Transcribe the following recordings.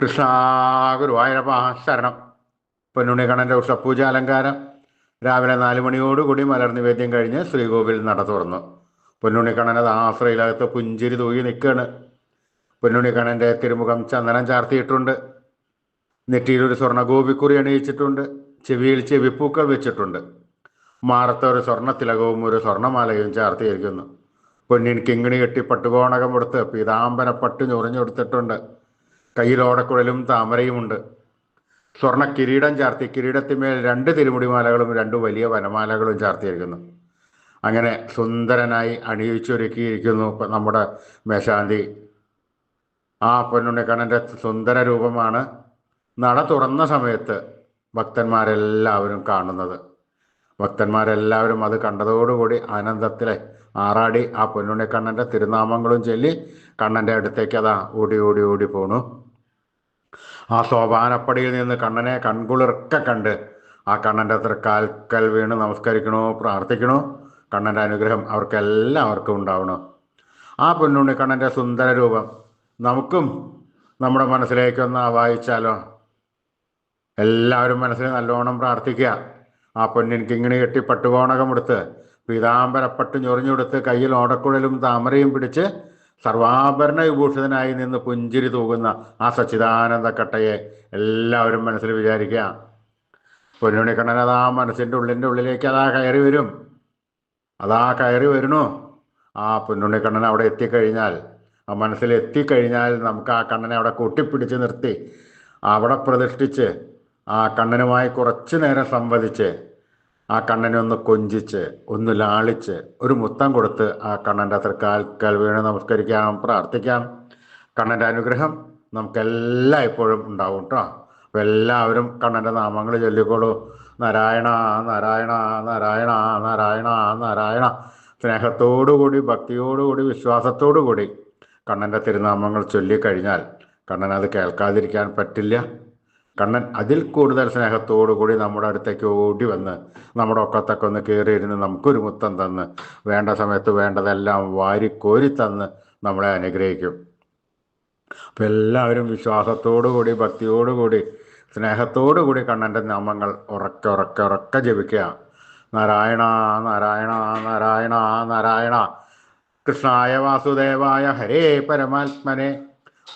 കൃഷ്ണ ഗുരുവായൂരപ്പ ശരണം. പൊന്നുണ്ണിക്കണ്ണന്റെ ഉഷപൂജ അലങ്കാരം. രാവിലെ നാല് മണിയോടുകൂടി മലർ നിവേദ്യം കഴിഞ്ഞ് ശ്രീകോവിൽ നട തുറന്നു. പൊന്നുണിക്കണ്ണന്റെ ആശ്രയിലകത്ത് പുഞ്ചിരി തൂകി നിൽക്കുകയാണ് പൊന്നുണിക്കണ്ണന്റെ തിരുമുഖം ചന്ദനം ചാർത്തിയിട്ടുണ്ട്. നെറ്റിയിലൊരു സ്വർണ ഗോപിക്കുറി അണിയിച്ചിട്ടുണ്ട്. ചെവിയിൽ ചെവിപ്പൂക്കൾ വെച്ചിട്ടുണ്ട്. മാറത്ത ഒരു സ്വർണ തിലകവും ഒരു സ്വർണമാലയും ചാർത്തിയിരിക്കുന്നു. പൊന്നിൻ കിങ്ങിണി കെട്ടി പട്ടുകോണകം കൊടുത്ത് പീതാംബരപ്പട്ട് ഞൊറിഞ്ഞെടുത്തിട്ടുണ്ട്. കയ്യിൽ ഓടക്കുഴലും താമരയുമുണ്ട്. സ്വർണ കിരീടം ചാർത്തി കിരീടത്തിന്മേൽ രണ്ട് തിരുമുടിമാലകളും രണ്ട് വലിയ വനമാലകളും ചാർത്തിയിരിക്കുന്നു. അങ്ങനെ സുന്ദരനായി അണിയിച്ചൊരുക്കിയിരിക്കുന്നു നമ്മുടെ മേശാന്തി. ആ പൊന്നുണ്ണിക്കണ്ണന്റെ സുന്ദര രൂപമാണ് നട തുറന്ന സമയത്ത് ഭക്തന്മാരെല്ലാവരും കാണുന്നത്. ഭക്തന്മാരെല്ലാവരും അത് കണ്ടതോടുകൂടി ആനന്ദത്തിലെ ആറാടി ആ പൊന്നുണ്ണിക്കണ്ണന്റെ തിരുനാമങ്ങളും ചൊല്ലി കണ്ണന്റെ അടുത്തേക്ക് അതാ ഓടി ഓടി ഓടി പോണു. ആ സോപാനപ്പടിയിൽ നിന്ന് കണ്ണനെ കൺകുളിർക്ക കണ്ട് ആ കണ്ണന്റെ അത്ര കാൽക്കൽ വീണ് നമസ്കരിക്കണോ പ്രാർത്ഥിക്കണോ? കണ്ണന്റെ അനുഗ്രഹം അവർക്കെല്ലാവർക്കും ഉണ്ടാവണോ. ആ പൊന്നുണ്ണി കണ്ണന്റെ സുന്ദര രൂപം നമുക്കും നമ്മുടെ മനസ്സിലേക്കൊന്ന് വായിച്ചാലോ എല്ലാവരും മനസ്സിൽ നല്ലോണം പ്രാർത്ഥിക്കുക. ആ പൊന്നിൻ കിങ്ങിണി കെട്ടി പട്ടുകോണകം എടുത്ത് പീതാംബരപ്പട്ട് കയ്യിൽ ഓടക്കുഴലും താമരയും പിടിച്ച് സർവാഭരണ വിഭൂഷിതനായി നിന്ന് പുഞ്ചിരി തൂകുന്ന ആ സച്ചിദാനന്ദ കട്ടയെ എല്ലാവരും മനസ്സിൽ വിചാരിക്കുക. പൊന്നുണിക്കണ്ണൻ അതാ മനസ്സിന്റെ ഉള്ളിന്റെ ഉള്ളിലേക്ക് അതാ കയറി വരും. അതാ കയറി വരുന്നു. ആ പൊന്നുണ്ണിക്കണ്ണൻ അവിടെ എത്തിക്കഴിഞ്ഞാൽ ആ മനസ്സിൽ എത്തിക്കഴിഞ്ഞാൽ നമുക്ക് ആ കണ്ണനെ അവിടെ കൂട്ടിപ്പിടിച്ച് നിർത്തി. അവിടെ പ്രതിഷ്ഠിച്ച് ആ കണ്ണനുമായി കുറച്ചു നേരം സംവദിച്ച് ആ കണ്ണനെ ഒന്ന് കൊഞ്ചിച്ച് ഒന്ന് ലാളിച്ച് ഒരു മുത്തം കൊടുത്ത് ആ കണ്ണന്റെ അത്ര കാൽക്കാൽ വീണ് നമസ്കരിക്കാം പ്രാർത്ഥിക്കാം. കണ്ണന്റെ അനുഗ്രഹം നമുക്കെല്ലാം ഇപ്പോഴും ഉണ്ടാവും കേട്ടോ അപ്പോൾ എല്ലാവരും കണ്ണന്റെ നാമങ്ങൾ ചൊല്ലിക്കോളൂ നാരായണ നാരായണ നാരായണ നാരായണ നാരായണ. സ്നേഹത്തോടുകൂടി ഭക്തിയോടുകൂടി വിശ്വാസത്തോടുകൂടി കണ്ണന്റെ തിരുനാമങ്ങൾ ചൊല്ലിക്കഴിഞ്ഞാൽ കണ്ണൻ അത് കേൾക്കാതിരിക്കാൻ പറ്റില്ല. കണ്ണൻ അതിൽ കൂടുതൽ സ്നേഹത്തോടു കൂടി നമ്മുടെ അടുത്തേക്ക് ഓടി വന്ന് നമ്മുടെ ഒക്കത്തൊക്കെ ഒന്ന് കയറിയിരുന്ന് നമുക്കൊരു മുത്തം തന്ന് വേണ്ട സമയത്ത് വേണ്ടതെല്ലാം വാരിക്കോരി തന്ന് നമ്മളെ അനുഗ്രഹിക്കും. അപ്പം എല്ലാവരും കൂടി സ്നേഹത്തോടു കൂടി കണ്ണന്റെ നാമങ്ങൾ ഉറക്കെ ഉറക്കെ ഉറക്കെ ജപിക്കുക. നാരായണ നാരായണ നാരായണ നാരായണ. കൃഷ്ണായ വാസുദേവായ ഹരേ പരമാത്മനെ.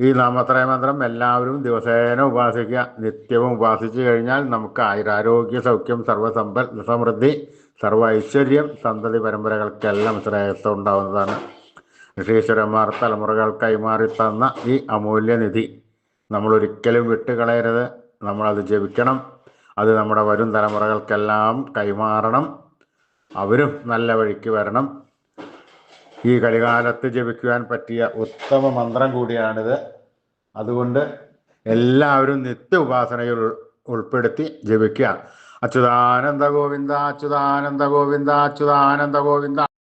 ഈ നാമത്രയമന്ത്രം എല്ലാവരും ദിവസേന ഉപാസിക്കുക. നിത്യവും ഉപാസിച്ചു കഴിഞ്ഞാൽ നമുക്ക് ആയുരാരോഗ്യ സൗഖ്യം സർവസമ്പൽ സമൃദ്ധി സർവ ഐശ്വര്യം സന്തതി പരമ്പരകൾക്കെല്ലാം ശ്രേയസ്സം ഉണ്ടാവുന്നതാണ്. ഋഷീശ്വരന്മാർ തലമുറകൾ കൈമാറി തന്ന ഈ അമൂല്യനിധി നമ്മൾ ഒരിക്കലും വിട്ടുകളയരുത്. നമ്മളത് ജപിക്കണം. അത് നമ്മുടെ വരും തലമുറകൾക്കെല്ലാം കൈമാറണം. അവരും നല്ല വഴിക്ക് വരണം. ഈ കളികാലത്ത് ജപിക്കുവാൻ പറ്റിയ ഉത്തമ മന്ത്രം കൂടിയാണിത്. അതുകൊണ്ട് എല്ലാവരും നിത്യ ഉപാസനയിൽ ഉൾ- ഉൾപ്പെടുത്തി ജപിക്കുക. അച്യുതാനന്ദ ഗോവിന്ദ അച്യുതാനന്ദ ഗോവിന്ദ അച്യുതാനന്ദ ഗോവിന്ദ.